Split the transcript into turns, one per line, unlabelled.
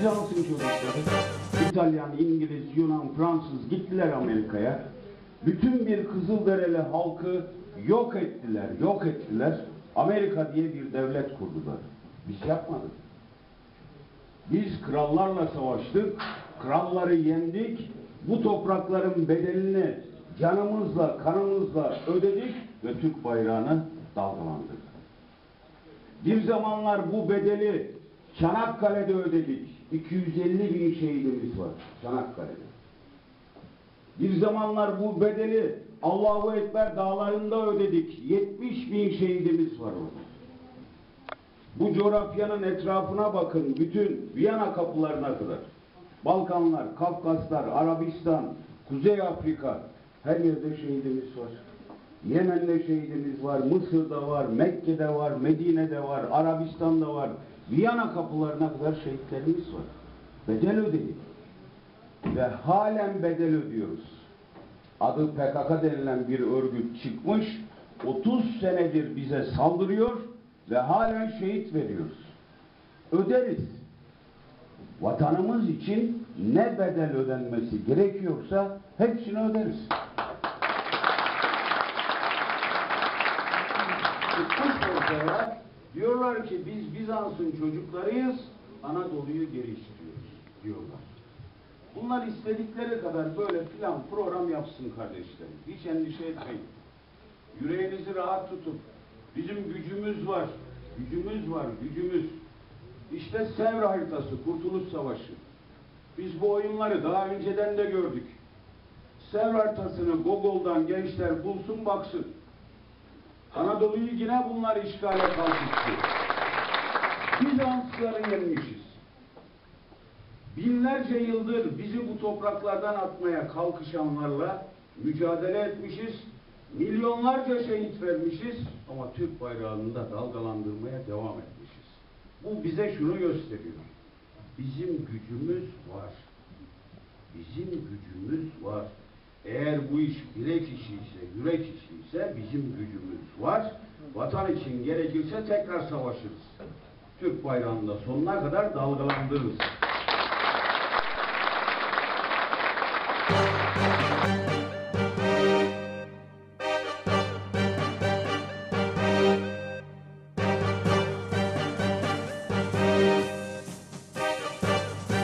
Bizans'ın çocukları, İtalyan, İngiliz, Yunan, Fransız gittiler Amerika'ya. Bütün bir Kızılderili halkı yok ettiler, yok ettiler. Amerika diye bir devlet kurdular. Biz yapmadık. Biz krallarla savaştık, kralları yendik, bu toprakların bedelini canımızla, kanımızla ödedik ve Türk bayrağını dalgalandırdık. Bir zamanlar bu bedeli Çanakkale'de ödedik. 250 bin şehidimiz var Çanakkale'de. Bir zamanlar bu bedeli Allahu Ekber dağlarında ödedik. 70 bin şehidimiz var orada. Bu coğrafyanın etrafına bakın. Bütün Viyana kapılarına kadar. Balkanlar, Kafkaslar, Arabistan, Kuzey Afrika her yerde şehidimiz var. Yemen'de şehidimiz var, Mısır'da var, Mekke'de var, Medine'de var, Arabistan'da var. Viyana kapılarına kadar şehitlerimiz var. Bedel ödedik. Ve halen bedel ödüyoruz. Adı PKK denilen bir örgüt çıkmış, 30 senedir bize saldırıyor ve halen şehit veriyoruz. Öderiz. Vatanımız için ne bedel ödenmesi gerekiyorsa hepsini öderiz. Çıkmış diyorlar ki biz Bizans'ın çocuklarıyız, Anadolu'yu geliştiriyoruz diyorlar. Bunlar istedikleri kadar böyle plan program yapsın kardeşlerim. Hiç endişe etmeyin. Yüreğinizi rahat tutun. Bizim gücümüz var. Gücümüz var, gücümüz. İşte Sevr haritası, Kurtuluş Savaşı. Biz bu oyunları daha önceden de gördük. Sevr haritasını Google'dan gençler bulsun baksın. Anadolu'yu yine bunlar işgale kalkıştı. Bizansları yenmişiz. Binlerce yıldır bizi bu topraklardan atmaya kalkışanlarla mücadele etmişiz. Milyonlarca şehit vermişiz ama Türk bayrağını da dalgalandırmaya devam etmişiz. Bu bize şunu gösteriyor. Bizim gücümüz var. Bizim gücümüz bu iş bilek işi ise, yürek işi ise bizim gücümüz var. Vatan için gerekirse tekrar savaşırız. Türk bayrağını sonuna kadar dalgalandırırız.